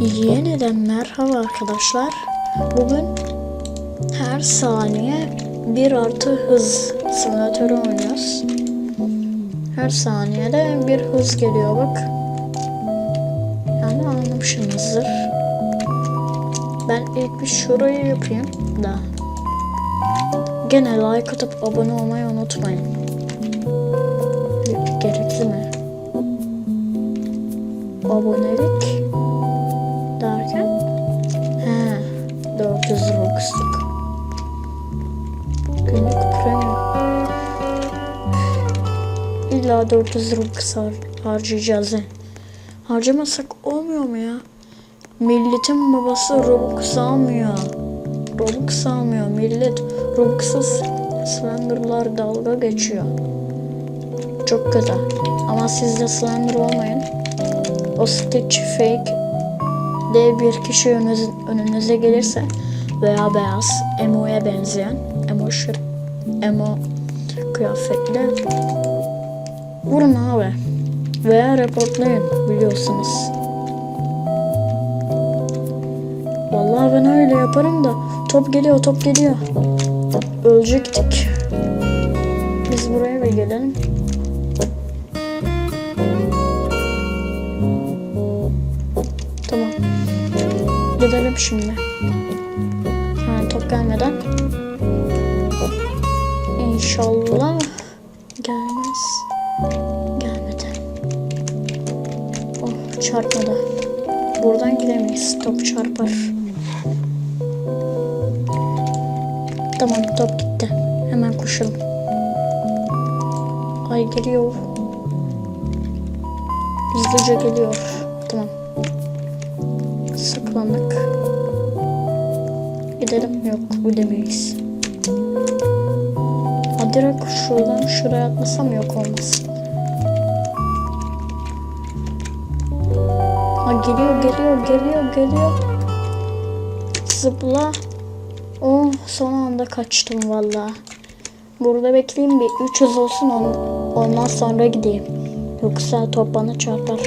Yeniden merhaba arkadaşlar. Bugün her saniye bir artı hız simülatörü oynuyoruz. Her saniyede bir hız geliyor bak. Yani anlamışsınızdır. Ben ilk bir şurayı yapayım da. Gene like atıp abone olmayı unutmayın. Gerekli mi? Abonelik İlla 400 Robux har harcayacağız he. harcamasak olmuyor mu ya? Milletin babası Robux almıyor Robux almıyor millet Robux'sız Slender'lar dalga geçiyor. Çok kötü. Ama siz de Slender olmayın. O Stitch Fake de bir kişi önünüze, önünüze gelirse veya beyaz emo'ya benzeyen emo şır, emo kıyafetle vurun abi veya reportlayın biliyorsunuz. Vallahi ben öyle yaparım da top geliyor top geliyor. Ölecektik. Biz buraya bir gelelim. Tamam. Gidelim şimdi. Ha, top gelmeden. İnşallah gelmez. Gelmedi. Oh çarpmadı. Buradan gidemeyiz. Top çarpar. Tamam top gitti. Hemen koşalım. Ay geliyor. Hızlıca geliyor. Tamam. Saklandık. Gidelim. Yok gidemeyiz. Ha direkt şuradan şuraya atlasam yok olmaz. Geliyor geliyor geliyor geliyor. Zıpla. Oh son anda kaçtım valla. Burada bekleyeyim bir 300 olsun on, ondan sonra gideyim. Yoksa top bana çarpar.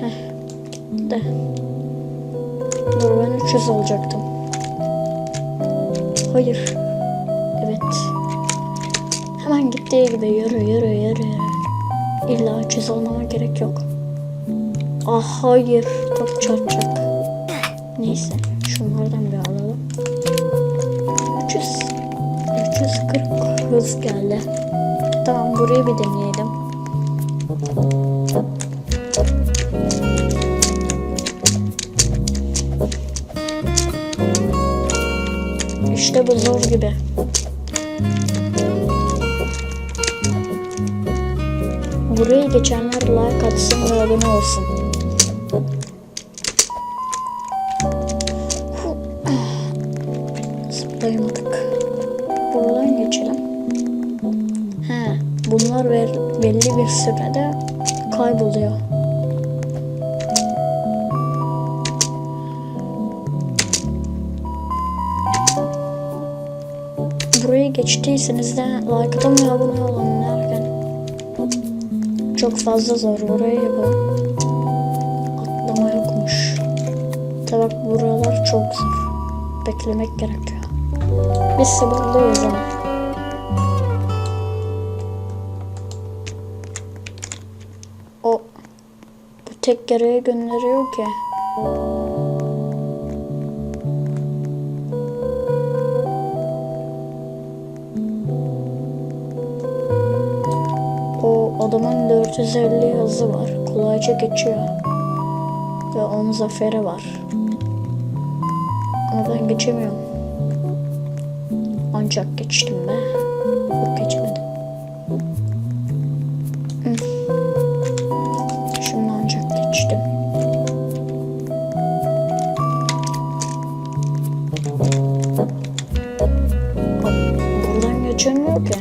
Heh, gitti. Dur ben 300 olacaktım. Hayır. Evet. Hemen gittiği gibi yürü yürü yürü yürü. İlla 300 olmama gerek yok. Ah hayır. Top çarpacak. Neyse. Şunlardan bir alalım. 300. 340 hız geldi. Tamam burayı bir deneyelim. İşte bu zor gibi. Burayı geçenler like atsın ve abone olsun. Zıplayamadık. Buradan geçelim. He, bunlar ver, belli bir sürede kayboluyor. Burayı geçtiyseniz de like atın abone olun derken çok fazla zor burayı yapalım. Atlama yokmuş. Tabi buralar çok zor. Beklemek gerekiyor. Biz sabırlıyız ama. O tek yaraya gönderiyor ki. O adamın 450 hızı var. Kolayca geçiyor. Ve onun zaferi var. Ama ben geçemiyorum. Ancak geçtim be. Yok geçmedim. Şimdi ancak geçtim. Buradan geçemiyor ki.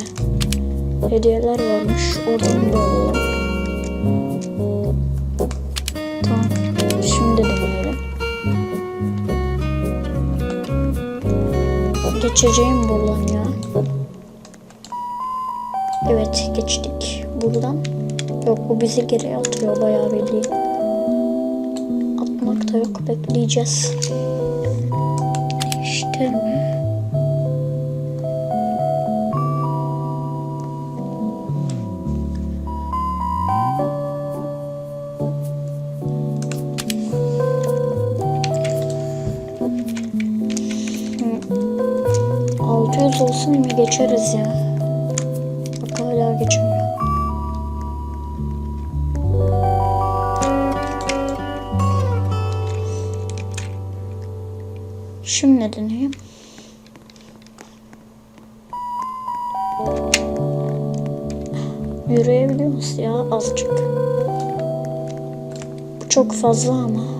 Hediyeler varmış. Oradan da alalım. Geçeceğim buradan ya. Evet geçtik buradan. Yok bu bizi geri atıyor bayağı bildiğin. yumurta yok. Bekleyeceğiz. 600 olsun mu geçeriz ya. Bak hala geçemiyor. Şimdi deneyeyim. Yürüyebiliyor musun ya azıcık? Bu çok fazla ama.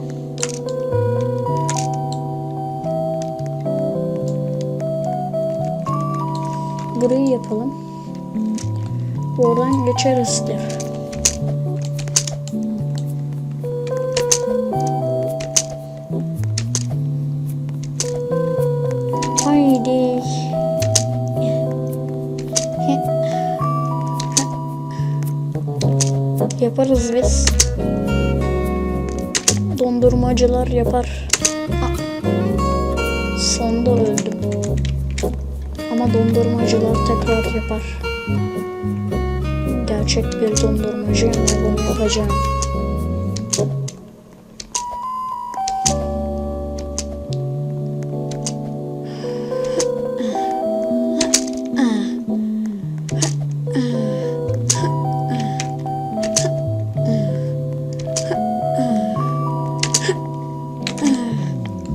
Burayı yapalım. Oradan geçeriz der. Haydi. Yaparız biz. Dondurmacılar yapar. Ah. Sonda. Dondurmacılar tekrar yapar. Gerçek bir dondurmacıyım ve bunu yapacağım.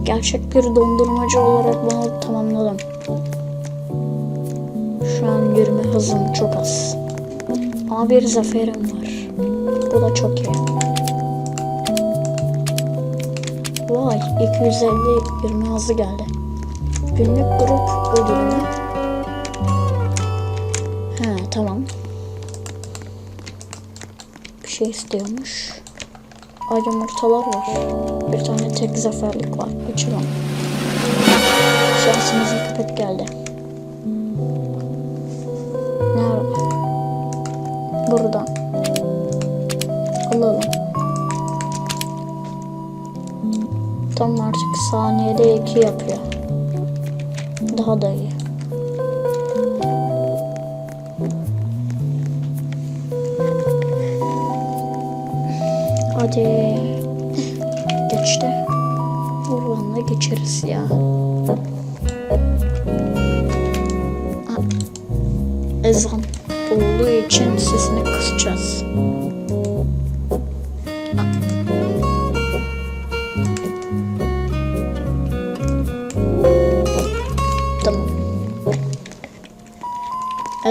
Gerçek bir dondurmacı olarak bunu tamamladım. Çok az. Ama bir zaferim var. Bu da çok iyi. Vay 250 yürüme hızı geldi. Günlük grup ödülünü. He tamam. Bir şey istiyormuş. Ay yumurtalar var. Bir tane tek zaferlik var. Açalım. Şansımızın köpek geldi. Tam artık saniyede iki yapıyor. Daha da iyi. Hadi. Geçti. Buradan da geçeriz ya.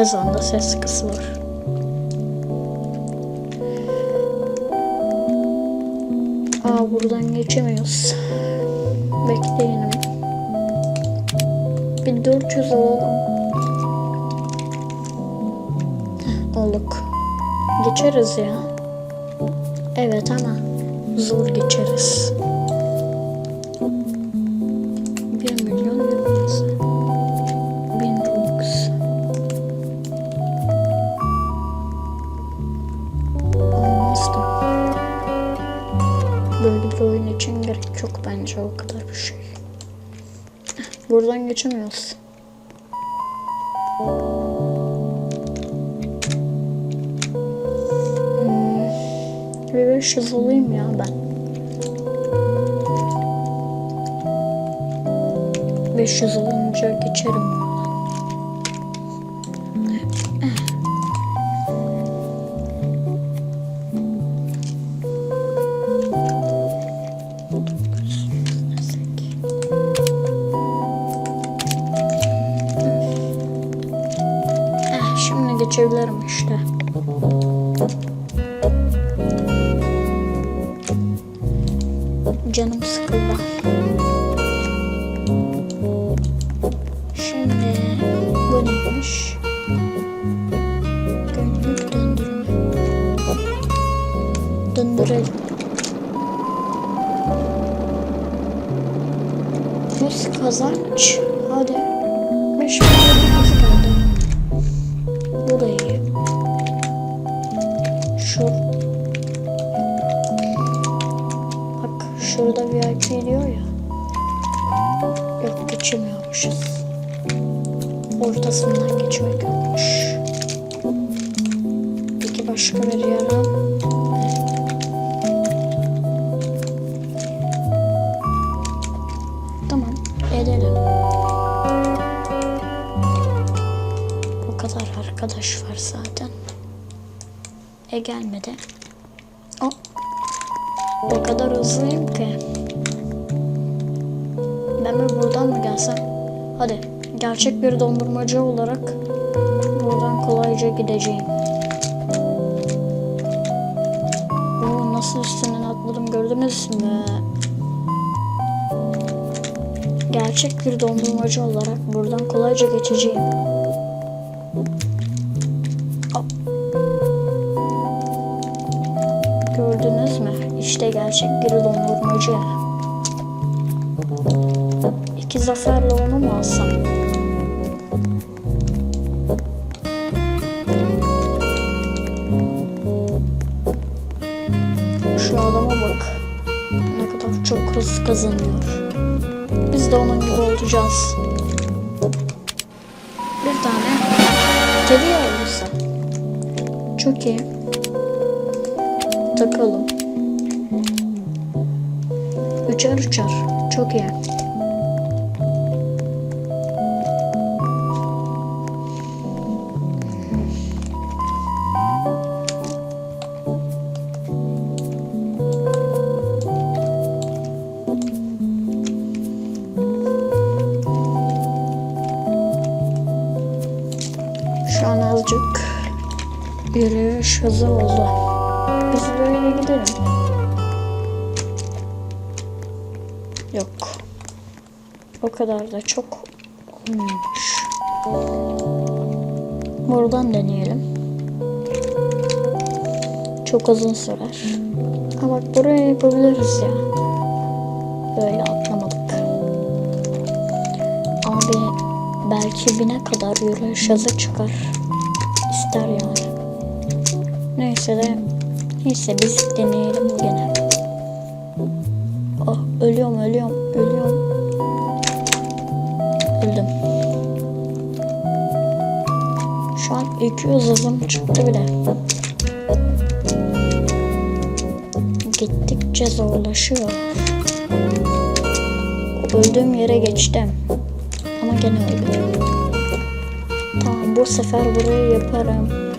Ezanda ses kısılır. Aa buradan geçemiyoruz. Bekleyelim. Bir 400 alalım. Olduk. Geçeriz ya. Evet ama zor geçeriz. 500 olayım ya ben. 500 olunca geçerim neymiş? Günlük döndürme. Döndürelim. Yüz kazanç. Bir yere Tamam, edelim. O kadar arkadaş var zaten. E gelmedi. O, o kadar hızlıyım ki. Ben mi buradan mı gelsem? Hadi, gerçek bir dondurmacı olarak buradan kolayca gideceğim. Mü? Gerçek bir dondurmacı olarak buradan kolayca geçeceğim. Gördünüz mü? İşte gerçek bir dondurmacı. İki zaferle onu mu alsam? Şu adama bak. Kadar çok hız kazanıyor. Biz de onun gibi olacağız. Bir tane kedi yavrusu. Çok iyi. Takalım. Üçer üçer. Çok iyi. Yürüyüş hızı oldu. Biz böyle gidelim. Yok. O kadar da çok olmamış. Buradan deneyelim. Çok uzun sürer. Ama bak buraya yapabiliriz ya. Böyle atlamadık. Ama bir belki bine kadar yürüyüş hızı çıkar. İster yani. De neyse biz deneyelim gene. Oh ölüyorum ölüyorum ölüyorum. Öldüm. Şu an 200 hızım çıktı bile. Gittikçe zorlaşıyor. Öldüğüm yere geçtim. Ama gene öldüm. Tamam bu sefer burayı yaparım.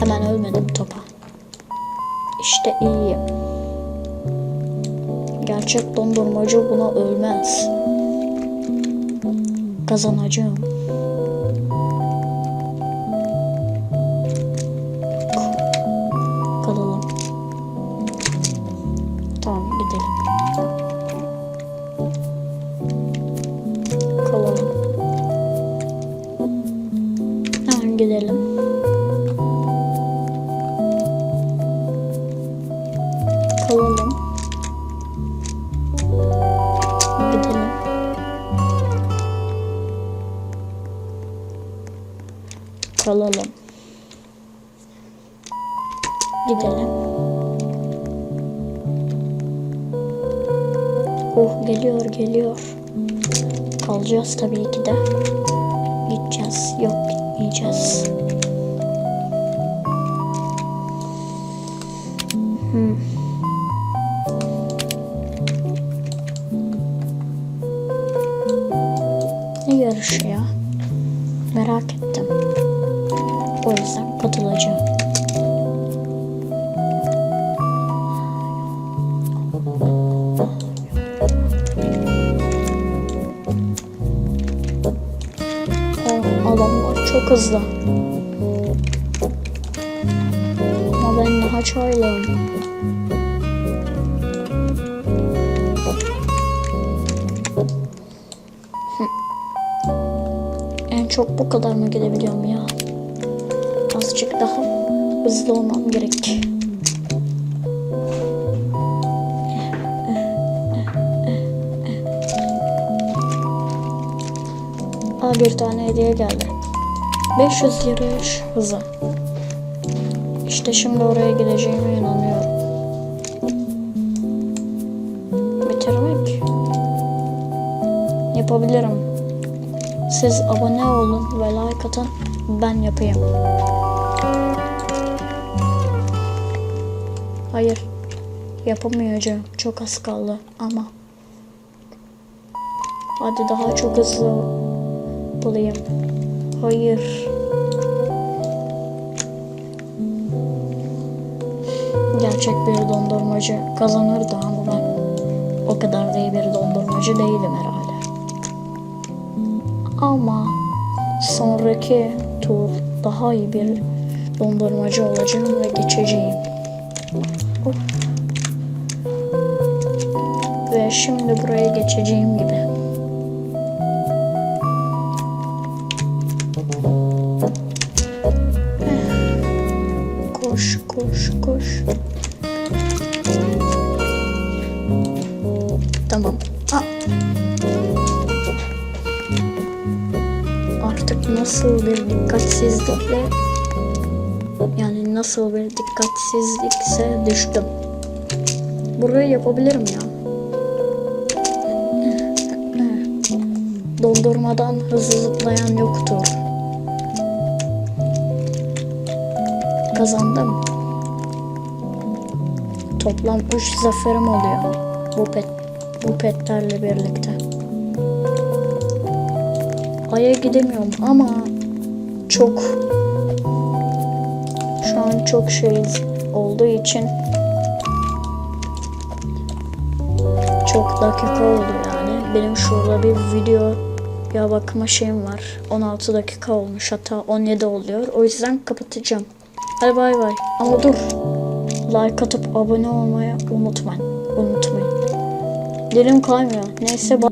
Hemen ölmedim topa. İşte iyiyim. Gerçek dondurmacı buna ölmez. Kazanacağım. just you, just hızlı. Ama ben daha çaylağım. En çok bu kadar mı gidebiliyorum ya? Azıcık daha hızlı olmam gerek. Aa bir tane hediye geldi. 500 yarış hızı. İşte şimdi oraya gideceğime inanıyorum. Bitirmek yapabilirim. Siz abone olun ve like atın. Ben yapayım. Hayır. Yapamayacağım. Çok az kaldı ama. Hadi daha çok hızlı bulayım. Hayır. Gerçek bir dondurmacı kazanırdı ama ben o kadar da iyi bir dondurmacı değilim herhalde. Ama sonraki tur daha iyi bir dondurmacı olacağım ve geçeceğim. Of. Ve şimdi buraya geçeceğim gibi. Tamam. Aa. Artık nasıl bir dikkatsizlikle yani nasıl bir dikkatsizlikse düştüm. Burayı yapabilirim ya. Dondurmadan hızlı zıplayan yoktur. Kazandım. Toplam 3 zaferim oluyor. Bu pet bu petlerle birlikte. Ay'a gidemiyorum ama çok şu an çok şey olduğu için çok dakika oldu yani. Benim şurada bir video ya bakma şeyim var. 16 dakika olmuş hatta 17 oluyor. O yüzden kapatacağım. Hadi bay bay. Ama dur. Like atıp abone olmayı unutmayın. Unutmayın. Dilim kaymıyor. Neyse bak.